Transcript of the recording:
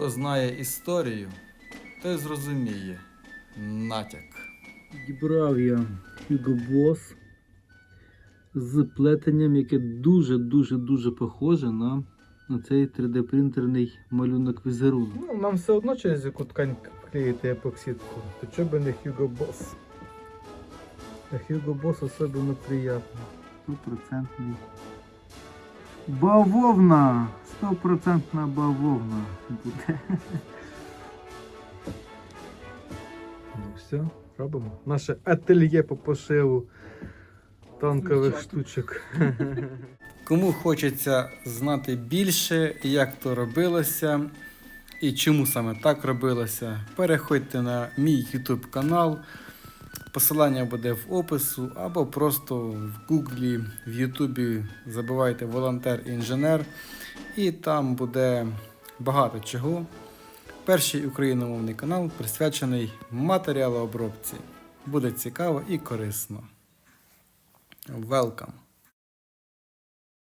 Хто знає історію, той зрозуміє натяк. Підібрав я Hugo Boss з плетенням, яке дуже-дуже-дуже похоже на, на цей 3D-принтерний малюнок візерунок. Ну, нам все одно через яку ткань клеїти епоксидку. То чого би не Hugo Boss? А Hugo Boss особливо приємно. Стопроцентний. Бавовна! Стопроцентна бавовна буде. Ну все, робимо. Наше ательє по пошиву танкових штучок. Кому хочеться знати більше, як то робилося і чому саме так робилося, переходьте на мій YouTube канал. Посилання буде в опису, або просто в Гуглі, в Ютубі забивайте волонтер-інженер, і там буде багато чого. Перший україномовний канал присвячений матеріалообробці. Буде цікаво і корисно. Welcome!